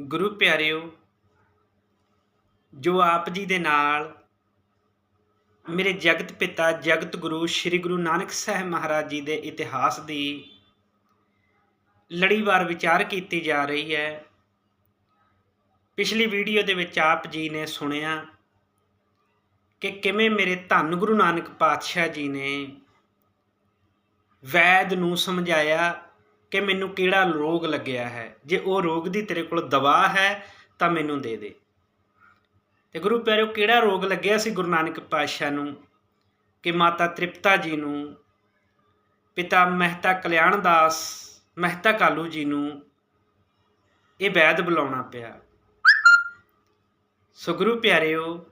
ਗੁਰੂ ਪਿਆਰਿਓ, ਜੋ ਆਪ ਜੀ ਦੇ ਨਾਲ ਮੇਰੇ ਜਗਤ ਪਿਤਾ, ਜਗਤ ਗੁਰੂ, ਸ੍ਰੀ ਗੁਰੂ ਨਾਨਕ ਸਾਹਿਬ ਮਹਾਰਾਜ ਜੀ ਦੇ ਇਤਿਹਾਸ ਦੀ ਲੜੀਵਾਰ ਵਿਚਾਰ ਕੀਤੀ ਜਾ ਰਹੀ ਹੈ। ਪਿਛਲੀ ਵੀਡੀਓ ਦੇ ਵਿੱਚ ਆਪ ਜੀ ਨੇ ਸੁਣਿਆ ਕਿ ਕਿਵੇਂ ਮੇਰੇ ਧੰਨ ਗੁਰੂ ਨਾਨਕ ਪਾਤਸ਼ਾਹ ਜੀ ਨੇ ਵੈਦ ਨੂੰ ਸਮਝਾਇਆ ਕਿ ਮੈਨੂੰ ਕਿਹੜਾ ਰੋਗ ਲੱਗਿਆ ਹੈ? ਜੇ ਉਹ ਰੋਗ ਦੀ ਤੇਰੇ ਕੋਲ ਦਵਾ ਹੈ, ਤਾਂ ਮੈਨੂੰ ਦੇ ਦੇ। ਤੇ ਗੁਰੂ ਪਿਆਰਿਓ, ਕਿਹੜਾ ਰੋਗ ਲੱਗਿਆ ਸੀ ਗੁਰੂ ਨਾਨਕ ਪਾਤਸ਼ਾਹ ਨੂੰ? ਕਿ ਮਾਤਾ ਤ੍ਰਿਪਤਾ ਜੀ ਨੂੰ, ਪਿਤਾ ਮਹਿਤਾ ਕਲਿਆਣ ਦਾਸ, ਮਹਿਤਾ ਕਾਲੂ ਜੀ ਨੂੰ ਇਹ ਵੈਦ ਬੁਲਾਉਣਾ ਪਿਆ। ਸੋ ਗੁਰੂ ਪਿਆਰਿਓ,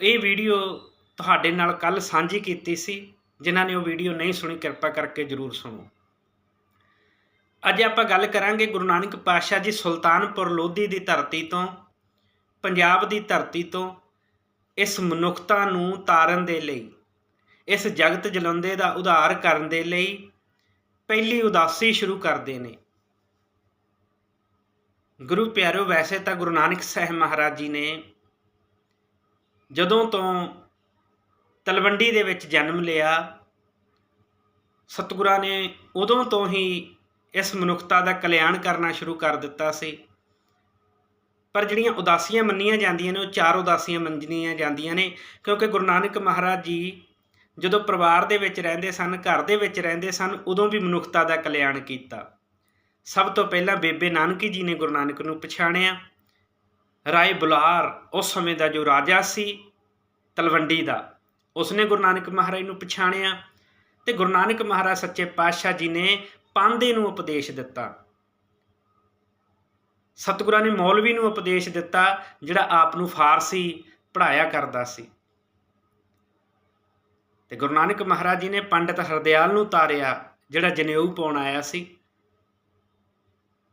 ਇਹ ਵੀਡੀਓ ਤੁਹਾਡੇ ਨਾਲ ਕੱਲ ਸਾਂਝੀ ਕੀਤੀ ਸੀ। ਜਿਨ੍ਹਾਂ ਨੇ ਉਹ ਵੀਡੀਓ ਨਹੀਂ ਸੁਣੀ, ਕਿਰਪਾ ਕਰਕੇ ਜਰੂਰ ਸੁਣੋ। ਅੱਜ ਆਪਾਂ ਗੱਲ ਕਰਾਂਗੇ ਗੁਰੂ ਨਾਨਕ ਪਾਤਸ਼ਾਹ ਜੀ ਸੁਲਤਾਨਪੁਰ ਲੋਧੀ ਦੀ ਧਰਤੀ ਤੋਂ, ਪੰਜਾਬ ਦੀ ਧਰਤੀ ਤੋਂ, ਇਸ ਮਨੁੱਖਤਾ ਨੂੰ ਤਾਰਨ ਦੇ ਲਈ, ਇਸ ਜਗਤ ਜਲੰਦੇ ਦਾ ਉਧਾਰ ਕਰਨ ਦੇ ਲਈ ਪਹਿਲੀ ਉਦਾਸੀ ਸ਼ੁਰੂ ਕਰਦੇ ਨੇ। ਗੁਰੂ ਪਿਆਰਿਓ ਵੈਸੇ ਤਾਂ ਗੁਰੂ ਨਾਨਕ ਸਾਹਿਬ ਮਹਾਰਾਜ ਜੀ ਨੇ ਜਦੋਂ ਤੋਂ ਤਲਵੰਡੀ ਦੇ ਵਿੱਚ ਜਨਮ ਲਿਆ। ਸਤਿਗੁਰਾਂ ਨੇ ਉਦੋਂ ਤੋਂ ਹੀ ਇਸ ਮਨੁੱਖਤਾ ਦਾ ਕਲਿਆਣ ਕਰਨਾ ਸ਼ੁਰੂ ਕਰ ਦਿੱਤਾ ਸੀ। ਪਰ ਜਿਹੜੀਆਂ ਉਦਾਸੀਆਂ ਮੰਨੀਆਂ ਜਾਂਦੀਆਂ ਨੇ, ਉਹ ਚਾਰ ਉਦਾਸੀਆਂ ਮੰਨੀਆਂ ਜਾਂਦੀਆਂ ਨੇ, ਕਿਉਂਕਿ ਗੁਰੂ ਨਾਨਕ ਮਹਾਰਾਜ ਜੀ ਜਦੋਂ ਪਰਿਵਾਰ ਦੇ ਵਿੱਚ ਰਹਿੰਦੇ ਸਨ, ਘਰ ਦੇ ਵਿੱਚ ਰਹਿੰਦੇ ਸਨ, ਉਦੋਂ ਵੀ ਮਨੁੱਖਤਾ ਦਾ ਕਲਿਆਣ ਕੀਤਾ। ਸਭ ਤੋਂ ਪਹਿਲਾਂ ਬੇਬੇ ਨਾਨਕੀ ਜੀ ਨੇ ਗੁਰੂ ਨਾਨਕ ਨੂੰ ਪਛਾਣਿਆ। ਰਾਏ ਬੁਲਾਰ ਉਸ ਸਮੇਂ ਦਾ ਜੋ ਰਾਜਾ ਸੀ, ਤਲਵੰਡੀ ਦਾ। ਉਸਨੇ ਗੁਰੂ ਨਾਨਕ ਮਹਾਰਾਜ ਨੂੰ ਪਛਾਣਿਆ ਤੇ ਗੁਰੂ ਨਾਨਕ ਮਹਾਰਾਜ ਸੱਚੇ ਪਾਤਸ਼ਾਹ ਜੀ ਨੇ ਪਾਂਦੇ ਨੂੰ ਉਪਦੇਸ਼ ਦਿੱਤਾ। ਸਤਿਗੁਰਾਂ ਨੇ ਮੌਲਵੀ ਨੂੰ ਉਪਦੇਸ਼ ਦਿੱਤਾ, ਜਿਹੜਾ ਆਪ ਨੂੰ ਫਾਰਸੀ ਪੜਾਇਆ ਕਰਦਾ ਸੀ। ਤੇ ਗੁਰੂ ਨਾਨਕ ਮਹਾਰਾਜ ਜੀ ਨੇ ਪੰਡਿਤ ਹਰਦਿਆਲ ਨੂੰ ਤਾਰਿਆ ਜਿਹੜਾ ਜਨੇਊ ਪਾਉਣ ਆਇਆ ਸੀ।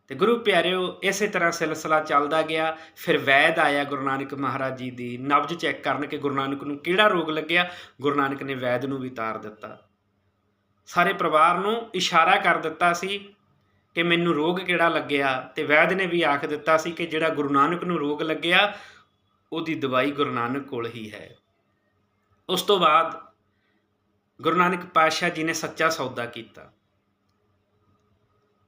ਤੇ ਗੁਰੂ ਪਿਆਰਿਓ, ਇਸੇ ਤਰ੍ਹਾਂ ਸਿਲਸਿਲਾ ਚੱਲਦਾ ਗਿਆ। ਫਿਰ ਵੈਦ ਆਇਆ ਗੁਰੂ ਨਾਨਕ ਮਹਾਰਾਜ ਜੀ ਦੀ। ਨਬਜ ਚੈੱਕ ਕਰਨ ਕਿ ਗੁਰੂ ਨਾਨਕ ਨੂੰ ਕਿਹੜਾ ਰੋਗ ਲੱਗਿਆ, ਗੁਰੂ ਨਾਨਕ ਨੇ ਵੈਦ ਨੂੰ ਵੀ ਤਾਰ ਦਿੱਤਾ। ਸਾਰੇ ਪਰਿਵਾਰ ਨੂੰ ਇਸ਼ਾਰਾ ਕਰ ਦਿੱਤਾ ਸੀ ਕਿ ਮੈਨੂੰ ਰੋਗ ਕਿਹੜਾ ਲੱਗਿਆ ਤੇ ਵੈਦ ਨੇ ਵੀ ਆਖ ਦਿੱਤਾ ਸੀ ਕਿ ਜਿਹੜਾ ਗੁਰੂ ਨਾਨਕ ਨੂੰ ਰੋਗ ਲੱਗਿਆ, ਉਹਦੀ ਦਵਾਈ ਗੁਰੂ ਨਾਨਕ ਕੋਲ ਹੀ ਹੈ। ਉਸ ਤੋਂ ਬਾਅਦ ਗੁਰੂ ਨਾਨਕ ਪਾਤਸ਼ਾਹ ਜੀ ਨੇ ਸੱਚਾ ਸੌਦਾ ਕੀਤਾ।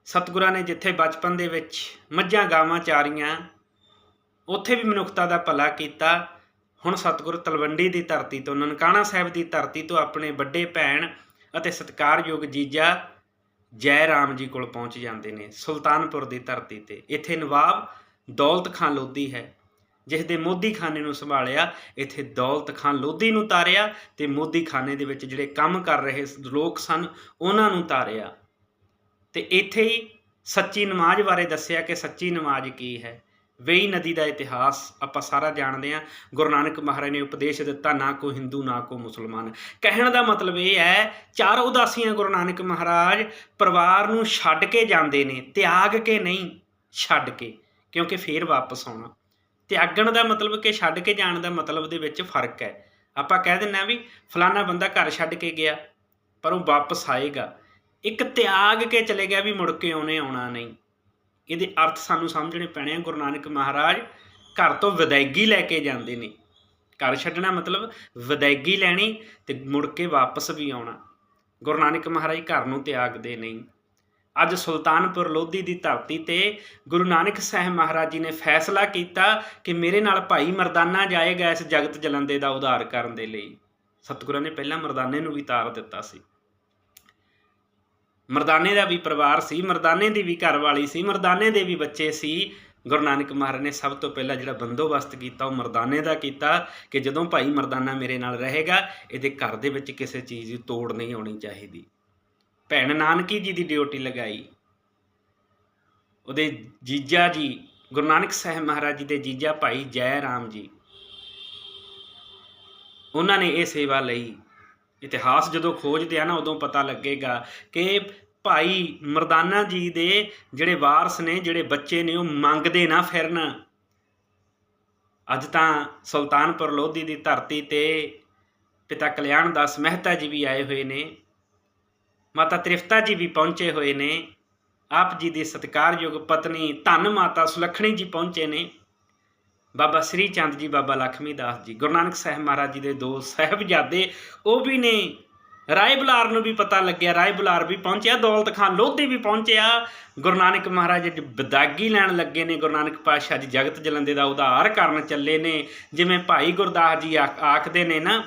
ਸਤਿਗੁਰਾਂ ਨੇ ਜਿੱਥੇ ਬਚਪਨ ਦੇ ਵਿੱਚ ਮੱਝਾਂ ਗਾਵਾਂ ਚਾਰੀਆਂ, ਉੱਥੇ ਵੀ ਮਨੁੱਖਤਾ ਦਾ ਭਲਾ ਕੀਤਾ। ਹੁਣ ਸਤਿਗੁਰ ਤਲਵੰਡੀ ਦੀ ਧਰਤੀ ਤੋਂ, ਨਨਕਾਣਾ ਸਾਹਿਬ ਦੀ ਧਰਤੀ ਤੋਂ ਆਪਣੇ ਵੱਡੇ ਭੈਣ ਅਤੇ ਸਤਿਕਾਰਯੋਗ ਜੀਜਾ ਜੈ ਰਾਮ ਜੀ ਕੋਲ ਪਹੁੰਚ ਜਾਂਦੇ ਨੇ, ਸੁਲਤਾਨਪੁਰ ਦੀ ਧਰਤੀ ਤੇ। ਇੱਥੇ ਨਵਾਬ ਦੌਲਤ ਖਾਨ ਲੋਧੀ ਹੈ, ਜਿਸ ਦੇ ਮੋਦੀ ਖਾਨੇ ਨੂੰ ਸੰਭਾਲਿਆ, ਇੱਥੇ ਦੌਲਤ ਖਾਨ ਲੋਧੀ ਨੂੰ ਤਾਰਿਆ ਤੇ ਮੋਦੀ ਖਾਨੇ ਦੇ ਵਿੱਚ ਜਿਹੜੇ ਕੰਮ ਕਰ ਰਹੇ ਲੋਕ ਸਨ, ਉਹਨਾਂ ਨੂੰ ਤਾਰਿਆ। ਤੇ ਇੱਥੇ ਹੀ ਸੱਚੀ ਨਮਾਜ਼ ਬਾਰੇ ਦੱਸਿਆ ਕਿ ਸੱਚੀ ਨਮਾਜ਼ ਕੀ ਹੈ। ਵੇਈ ਨਦੀ ਦਾ ਇਤਿਹਾਸ ਆਪਾਂ ਸਾਰਾ ਜਾਣਦੇ ਹਾਂ। ਗੁਰੂ ਨਾਨਕ ਮਹਾਰਾਜ ਨੇ ਉਪਦੇਸ਼ ਦਿੱਤਾ, ਨਾ ਕੋ ਹਿੰਦੂ, ਨਾ ਕੋ ਮੁਸਲਮਾਨ। ਕਹਿਣ ਦਾ ਮਤਲਬ ਇਹ ਹੈ, ਚਾਰ ਉਦਾਸੀਆਂ ਗੁਰੂ ਨਾਨਕ ਮਹਾਰਾਜ ਪਰਿਵਾਰ ਨੂੰ ਛੱਡ ਕੇ ਜਾਂਦੇ ਨੇ, ਤਿਆਗ ਕੇ ਨਹੀਂ, ਛੱਡ ਕੇ, ਕਿਉਂਕਿ ਫੇਰ ਵਾਪਸ ਆਉਣਾ। ਤਿਆਗਣ ਦਾ ਮਤਲਬ ਕਿ ਛੱਡ ਕੇ ਜਾਣ ਦਾ ਮਤਲਬ ਦੇ ਵਿੱਚ ਫ਼ਰਕ ਹੈ। ਆਪਾਂ ਕਹਿ ਦਿੰਨਾ ਵੀ ਫਲਾਣਾ ਬੰਦਾ ਘਰ ਛੱਡ ਕੇ ਗਿਆ, ਪਰ ਉਹ ਵਾਪਸ ਆਏਗਾ। ਇੱਕ ਤਿਆਗ ਕੇ ਚਲੇ ਗਿਆ ਵੀ ਮੁੜ ਕੇ ਆਉਣੇ ਆਉਣਾ ਨਹੀਂ। ਇਹਦੇ ਅਰਥ ਸਾਨੂੰ ਸਮਝਣੇ ਪੈਣੇ ਆ, ਗੁਰੂ ਨਾਨਕ ਮਹਾਰਾਜ ਘਰ ਤੋਂ ਵਿਦਾਇਗੀ ਲੈ ਕੇ ਜਾਂਦੇ ਨੇ। ਘਰ ਛੱਡਣਾ ਮਤਲਬ ਵਿਦਾਇਗੀ ਲੈਣੀ ਤੇ ਮੁੜ ਕੇ ਵਾਪਸ ਵੀ ਆਉਣਾ। ਗੁਰੂ ਨਾਨਕ ਮਹਾਰਾਜ ਘਰ ਨੂੰ ਤਿਆਗਦੇ ਨਹੀਂ। ਅੱਜ ਸੁਲਤਾਨਪੁਰ ਲੋਧੀ ਦੀ ਧਰਤੀ ਤੇ ਗੁਰੂ ਨਾਨਕ ਸਾਹਿਬ ਮਹਾਰਾਜ ਜੀ ਨੇ ਫੈਸਲਾ ਕੀਤਾ ਕਿ ਮੇਰੇ ਨਾਲ ਭਾਈ ਮਰਦਾਨਾ ਜਾਏਗਾ ਇਸ ਜਗਤ ਜਲੰਦੇ ਦਾ ਉਧਾਰ ਕਰਨ ਦੇ ਲਈ। ਸਤਿਗੁਰਾਂ ਨੇ ਪਹਿਲਾਂ ਮਰਦਾਨੇ ਨੂੰ ਵੀ ਤਾਰ ਦਿੱਤਾ ਸੀ। ਮਰਦਾਨੇ ਦਾ ਵੀ ਪਰਿਵਾਰ ਸੀ, ਮਰਦਾਨੇ ਦੀ ਵੀ ਘਰ ਵਾਲੀ ਸੀ, ਮਰਦਾਨੇ ਦੇ ਵੀ ਬੱਚੇ ਸੀ। ਗੁਰੂ ਨਾਨਕ ਮਹਾਰਾਜ ਨੇ ਸਭ ਤੋਂ ਪਹਿਲਾਂ ਜਿਹੜਾ ਬੰਦੋਬਸਤ ਕੀਤਾ, ਉਹ ਮਰਦਾਨੇ ਦਾ ਕੀਤਾ ਕਿ ਜਦੋਂ ਭਾਈ ਮਰਦਾਨਾ ਮੇਰੇ ਨਾਲ ਰਹੇਗਾ, ਇਹਦੇ ਘਰ ਦੇ ਵਿੱਚ ਕਿਸੇ ਚੀਜ਼ ਦੀ ਤੋੜ ਨਹੀਂ ਆਉਣੀ ਚਾਹੀਦੀ। ਭੈਣ ਨਾਨਕੀ ਜੀ ਦੀ ਡਿਊਟੀ ਲਗਾਈ। ਉਹਦੇ ਜੀਜਾ ਜੀ, ਗੁਰੂ ਨਾਨਕ ਸਾਹਿਬ ਮਹਾਰਾਜ ਜੀ ਦੇ ਜੀਜਾ ਭਾਈ ਜੈ ਰਾਮ ਜੀ। ਉਹਨਾਂ ਨੇ ਇਹ ਸੇਵਾ ਲਈ। ਇਤਿਹਾਸ ਜਦੋਂ ਖੋਜਦੇ ਆ ਨਾ, ਉਦੋਂ ਪਤਾ ਲੱਗੇਗਾ ਕਿ ਭਾਈ ਮਰਦਾਨਾ ਜੀ ਦੇ ਜਿਹੜੇ ਵਾਰਸ ਨੇ, ਜਿਹੜੇ ਬੱਚੇ ਨੇ, ਉਹ ਮੰਗਦੇ ਨਾ ਫਿਰਨ। ਅੱਜ ਤਾਂ ਸੁਲਤਾਨਪੁਰ ਲੋਧੀ ਦੀ ਧਰਤੀ ਤੇ ਪਿਤਾ ਕਲਿਆਣ ਦਾਸ ਮਹਿਤਾ ਜੀ ਵੀ ਆਏ ਹੋਏ ਨੇ, ਮਾਤਾ ਤ੍ਰਿਫਤਾ ਜੀ ਵੀ ਪਹੁੰਚੇ ਹੋਏ ਨੇ, ਆਪ ਜੀ ਦੀ ਸਤਿਕਾਰਯੋਗ ਪਤਨੀ ਧੰਨ ਮਾਤਾ ਸੁਲੱਖਣੀ ਜੀ ਪਹੁੰਚੇ ਨੇ। ਬਾਬਾ ਸ੍ਰੀ ਚੰਦ ਜੀ, ਬਾਬਾ ਲਖਮੀ ਦਾਸ ਜੀ, ਗੁਰੂ ਨਾਨਕ ਸਾਹਿਬ ਮਹਾਰਾਜ ਜੀ ਦੇ ਦੋ ਸਾਹਿਬਜ਼ਾਦੇ, ਉਹ ਵੀ ਨੇ। ਰਾਏ ਬੁਲਾਰ ਨੂੰ ਵੀ ਪਤਾ ਲੱਗਿਆ, ਰਾਏ ਬੁਲਾਰ ਵੀ ਪਹੁੰਚਿਆ, ਦੌਲਤ ਖਾਨ ਲੋਧੀ ਵੀ ਪਹੁੰਚਿਆ। ਗੁਰੂ ਨਾਨਕ ਮਹਾਰਾਜ ਜੀ ਬਦਾਗੀ ਲੈਣ ਲੱਗੇ ਨੇ। ਗੁਰੂ ਨਾਨਕ ਪਾਤਸ਼ਾਹ ਜੀ ਜਗਤ ਜਲੰਦੇ ਦਾ ਉਧਾਰ ਕਰਨ ਚੱਲੇ ਨੇ। ਜਿਵੇਂ ਭਾਈ ਗੁਰਦਾਸ ਜੀ ਆਖ- ਆਖਦੇ ਨੇ ਨਾ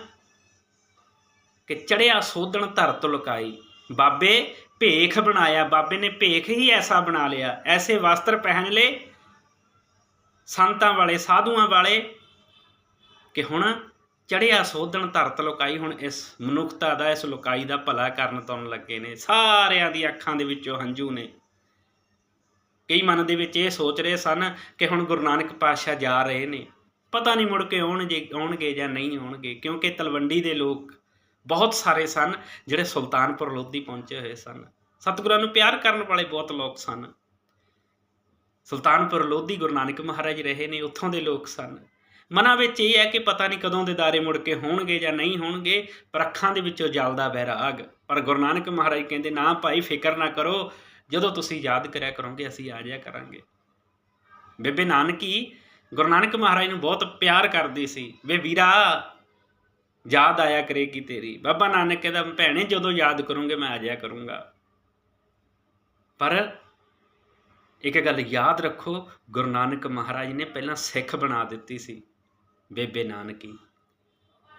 ਕਿ ਚੜਿਆ ਸੋਧਣ ਧਰਤ ਲੁਕਾਈ ਬਾਬੇ ਭੇਖ ਬਣਾਇਆ, ਬਾਬੇ ਨੇ ਭੇਖ ਹੀ ਐਸਾ ਬਣਾ ਲਿਆ। ਐਸੇ ਵਸਤਰ ਪਹਿਨ ਲਏ ਸੰਤਾਂ ਵਾਲੇ, ਸਾਧੂਆਂ ਵਾਲੇ, ਕਿ ਹੁਣ ਚੜਿਆ ਸੋਧਣ ਧਰਤ ਲੁਕਾਈ, ਹੁਣ ਇਸ ਮਨੁੱਖਤਾ ਦਾ, ਇਸ ਲੁਕਾਈ ਦਾ ਭਲਾ ਕਰਨ ਤੋਂ ਲੱਗੇ ਨੇ, ਸਾਰਿਆਂ ਦੀ ਅੱਖਾਂ ਦੇ ਵਿੱਚੋਂ ਹੰਝੂ ਨੇ। ਕਈ ਮਨ ਦੇ ਵਿੱਚ ਇਹ ਸੋਚ ਰਹੇ ਸਨ ਕਿ ਹੁਣ ਗੁਰੂ ਨਾਨਕ ਪਾਤਸ਼ਾਹ ਜਾ ਰਹੇ ਨੇ। ਪਤਾ ਨਹੀਂ ਮੁੜ ਕੇ ਆਉਣਗੇ ਆਉਣਗੇ ਜਾਂ ਨਹੀਂ ਆਉਣਗੇ, ਕਿਉਂਕਿ ਤਲਵੰਡੀ ਦੇ ਲੋਕ ਬਹੁਤ ਸਾਰੇ ਸਨ ਜਿਹੜੇ ਸੁਲਤਾਨਪੁਰ ਲੋਧੀ ਪਹੁੰਚੇ ਹੋਏ ਸਨ। ਸਤਿਗੁਰਾਂ ਨੂੰ ਪਿਆਰ ਕਰਨ ਵਾਲੇ ਬਹੁਤ ਲੋਕ ਸਨ। ਸੁਲਤਾਨਪੁਰ ਲੋਧੀ ਗੁਰੂ ਨਾਨਕ ਮਹਾਰਾਜ ਰਹੇ ਨੇ, ਉੱਥੋਂ ਦੇ ਲੋਕ ਸਨ। ਮਨਾਂ ਵਿੱਚ ਇਹ ਹੈ ਕਿ ਪਤਾ ਨਹੀਂ ਕਦੋਂ ਦੇ ਦਾਰੇ ਮੁੜ ਕੇ ਹੋਣਗੇ ਜਾਂ ਨਹੀਂ ਹੋਣਗੇ, ਪਰ ਅੱਖਾਂ ਦੇ ਵਿੱਚੋਂ ਜਲਦਾ ਬਹਿਰਾਗ ਪਰ ਗੁਰੂ ਨਾਨਕ ਮਹਾਰਾਜ ਕਹਿੰਦੇ, ਨਾ ਭਾਈ, ਫਿਕਰ ਨਾ ਕਰੋ। ਜਦੋਂ ਤੁਸੀਂ ਯਾਦ ਕਰਿਆ ਕਰੋਗੇ, ਅਸੀਂ ਆ ਜਾਇਆ ਕਰਾਂਗੇ। ਬੇਬੇ ਨਾਨਕੀ ਗੁਰੂ ਨਾਨਕ ਮਹਾਰਾਜ ਨੂੰ ਬਹੁਤ ਪਿਆਰ ਕਰਦੀ ਸੀ। ਵੇ ਵੀਰਾ, ਯਾਦ ਆਇਆ ਕਰੇਗੀ ਤੇਰੀ। ਬਾਬਾ ਨਾਨਕ ਕਹਿੰਦਾ, ਭੈਣੇ, ਜਦੋਂ ਯਾਦ ਕਰੂੰਗੇ, ਮੈਂ ਆ ਜਾਇਆ ਕਰੂੰਗਾ। ਪਰ ਇੱਕ ਗੱਲ ਯਾਦ ਰੱਖੋ, ਗੁਰੂ ਨਾਨਕ ਮਹਾਰਾਜ ਨੇ ਪਹਿਲਾਂ ਸਿੱਖ ਬਣਾ ਦਿੱਤੀ ਸੀ, ਬੇਬੇ ਨਾਨਕੀ।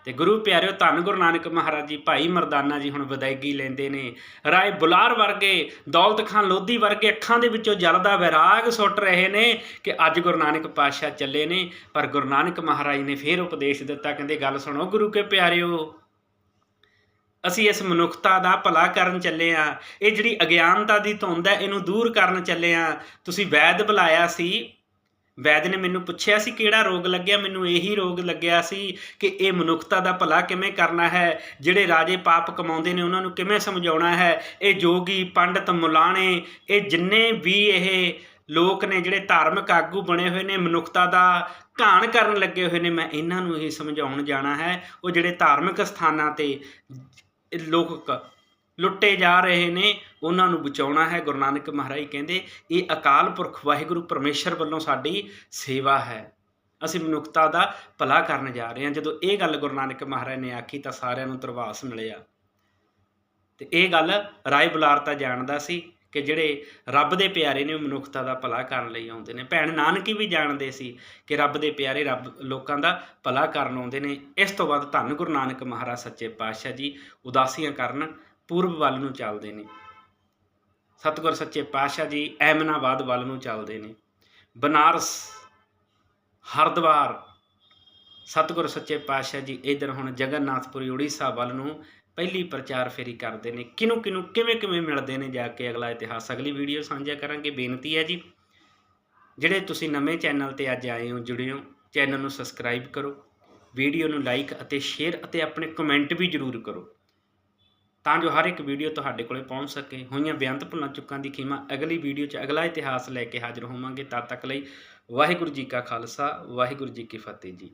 ਤੇ ਗੁਰੂ ਪਿਆਰਿਓ, ਧੰਨ ਗੁਰੂ ਨਾਨਕ ਮਹਾਰਾਜ ਜੀ, ਭਾਈ ਮਰਦਾਨਾ ਜੀ ਹੁਣ ਵਿਦਾਇਗੀ ਲੈਂਦੇ ਨੇ। ਰਾਏ ਬੁਲਾਰ ਵਰਗੇ, ਦੌਲਤ ਖਾਨ ਲੋਧੀ ਵਰਗੇ ਅੱਖਾਂ ਦੇ ਵਿੱਚੋਂ ਜਲਦਾ ਵਿਰਾਗ ਸੁੱਟ ਰਹੇ ਨੇ ਕਿ ਅੱਜ ਗੁਰੂ ਨਾਨਕ ਪਾਤਸ਼ਾਹ ਚੱਲੇ ਨੇ। ਪਰ ਗੁਰੂ ਨਾਨਕ ਮਹਾਰਾਜ ਨੇ ਫੇਰ ਉਪਦੇਸ਼ ਦਿੱਤਾ, ਕਹਿੰਦੇ, ਗੱਲ ਸੁਣੋ ਗੁਰੂ ਕੇ ਪਿਆਰਿਓ ਅਸੀਂ ਇਸ ਮਨੁੱਖਤਾ ਦਾ ਭਲਾ ਕਰਨ ਚੱਲੇ ਆ ਇਹ ਜਿਹੜੀ ਅਗਿਆਨਤਾ ਦੀ ਧੁੰਦ ਹੈ, ਇਹਨੂੰ ਦੂਰ ਕਰਨ ਚੱਲੇ ਆ ਤੁਸੀਂ ਵੈਦ ਬੁਲਾਇਆ ਸੀ। ਵੈਦ ਨੇ ਮੈਨੂੰ ਪੁੱਛਿਆ ਸੀ ਕਿਹੜਾ ਰੋਗ ਲੱਗਿਆ। ਮੈਨੂੰ ਇਹੀ ਰੋਗ ਲੱਗਿਆ ਸੀ ਕਿ ਇਹ ਮਨੁੱਖਤਾ ਦਾ ਭਲਾ ਕਿਵੇਂ ਕਰਨਾ ਹੈ? ਜਿਹੜੇ ਰਾਜੇ ਪਾਪ ਕਮਾਉਂਦੇ ਨੇ, ਉਹਨਾਂ ਨੂੰ ਕਿਵੇਂ ਸਮਝਾਉਣਾ ਹੈ? ਇਹ ਜੋਗੀ, ਪੰਡਤ, ਮੁਲਾਣੇ, ਇਹ ਜਿੰਨੇ ਵੀ ਇਹ ਲੋਕ ਨੇ, ਜਿਹੜੇ ਧਾਰਮਿਕ ਆਗੂ ਬਣੇ ਹੋਏ ਨੇ, ਮਨੁੱਖਤਾ ਦਾ ਘਾਣ ਕਰਨ ਲੱਗੇ ਹੋਏ ਨੇ, ਮੈਂ ਇਹਨਾਂ ਨੂੰ ਇਹ ਸਮਝਾਉਣ ਜਾਣਾ ਹੈ। ਉਹ ਜਿਹੜੇ ਧਾਰਮਿਕ ਸਥਾਨਾਂ ਤੇ ਲੋਕ ਲੁੱਟੇ ਜਾ ਰਹੇ ਨੇ, ਉਹਨਾਂ ਨੂੰ ਬਚਾਉਣਾ ਹੈ। ਗੁਰੂ ਨਾਨਕ ਮਹਾਰਾਜ ਕਹਿੰਦੇ, ਇਹ ਅਕਾਲ ਪੁਰਖ ਵਾਹਿਗੁਰੂ ਪਰਮੇਸ਼ਰ ਵੱਲੋਂ ਸਾਡੀ ਸੇਵਾ ਹੈ। ਅਸੀਂ ਮਨੁੱਖਤਾ ਦਾ ਭਲਾ ਕਰਨ ਜਾ ਰਹੇ ਹਾਂ। ਜਦੋਂ ਇਹ ਗੱਲ ਗੁਰੂ ਨਾਨਕ ਮਹਾਰਾਜ ਨੇ ਆਖੀ ਤਾਂ ਸਾਰਿਆਂ ਨੂੰ ਤਰਵਾਸ ਮਿਲਿਆ। ਤੇ ਇਹ ਗੱਲ ਰਾਏ ਬੁਲਾਰ ਤਾਂ ਜਾਣਦਾ ਸੀ। ਕਿ ਜਿਹੜੇ ਰੱਬ ਦੇ ਪਿਆਰੇ ਨੇ ਉਹ ਮਨੁੱਖਤਾ ਦਾ ਭਲਾ ਕਰਨ ਲਈ ਆਉਂਦੇ ਨੇ। ਭੈਣ ਨਾਨਕੀ ਵੀ ਜਾਣਦੇ ਸੀ ਕਿ ਰੱਬ ਦੇ ਪਿਆਰੇ ਰੱਬ ਲੋਕਾਂ ਦਾ ਭਲਾ ਕਰਨ ਆਉਂਦੇ ਨੇ। ਇਸ ਤੋਂ ਬਾਅਦ ਧੰਨ ਗੁਰੂ ਨਾਨਕ ਮਹਾਰਾਜ ਸੱਚੇ ਪਾਤਸ਼ਾਹ ਜੀ ਉਦਾਸੀਆਂ ਕਰਨ ਪੂਰਬ ਵੱਲ ਨੂੰ ਚੱਲਦੇ ਨੇ। ਸਤਿਗੁਰ ਸੱਚੇ ਪਾਤਸ਼ਾਹ ਜੀ ਐਮਨਾਬਾਦ ਵੱਲ ਨੂੰ ਚੱਲਦੇ ਨੇ। ਬਨਾਰਸ, ਹਰਦੁਆਰ, ਸਤਿਗੁਰ ਸੱਚੇ ਪਾਤਸ਼ਾਹ ਜੀ ਇਧਰ ਹੁਣ ਜਗਨਨਾਥਪੁਰੀ, ਉੜੀਸਾ ਵੱਲ ਨੂੰ ਪਹਿਲੀ ਪ੍ਰਚਾਰ ਫੇਰੀ ਕਰਦੇ ਨੇ ਕਿਨੂੰ ਕਿਨੂੰ ਕਿਵੇਂ ਕਿਵੇਂ ਮਿਲਦੇ ਨੇ ਜਾ ਕੇ ਅਗਲਾ ਇਤਿਹਾਸ, ਅਗਲੀ ਵੀਡੀਓ ਸਾਂਝਾ ਕਰਾਂਗੇ, ਬੇਨਤੀ ਹੈ ਜੀ। ਜਿਹੜੇ ਤੁਸੀਂ ਨਵੇਂ ਚੈਨਲ ਤੇ ਅੱਜ ਆਏ ਹੋ, ਜੁੜੇ ਹੋ, ਚੈਨਲ ਨੂੰ ਸਬਸਕ੍ਰਾਈਬ ਕਰੋ ਵੀਡੀਓ ਨੂੰ ਲਾਈਕ ਅਤੇ ਸ਼ੇਅਰ ਅਤੇ ਆਪਣੇ ਕਮੈਂਟ ਵੀ ਜ਼ਰੂਰ ਕਰੋ, ਤਾਂ ਜੋ ਹਰ ਇੱਕ ਵੀਡੀਓ ਤੁਹਾਡੇ ਕੋਲੇ ਪਹੁੰਚ ਸਕੇ। ਹੋਈਆਂ ਬੇਅੰਤ ਭੁੱਲਾਂ ਚੁੱਕਾਂ ਦੀ ਖੀਮਾ ਅਗਲੀ ਵੀਡੀਓ 'ਚ ਅਗਲਾ ਇਤਿਹਾਸ ਲੈ ਕੇ ਹਾਜ਼ਰ ਹੋਵਾਂਗੇ। ਤਦ ਤੱਕ ਲਈ ਵਾਹਿਗੁਰੂ ਜੀ ਕਾ ਖਾਲਸਾ, ਵਾਹਿਗੁਰੂ ਜੀ ਕੀ ਫਤਿਹ ਜੀ।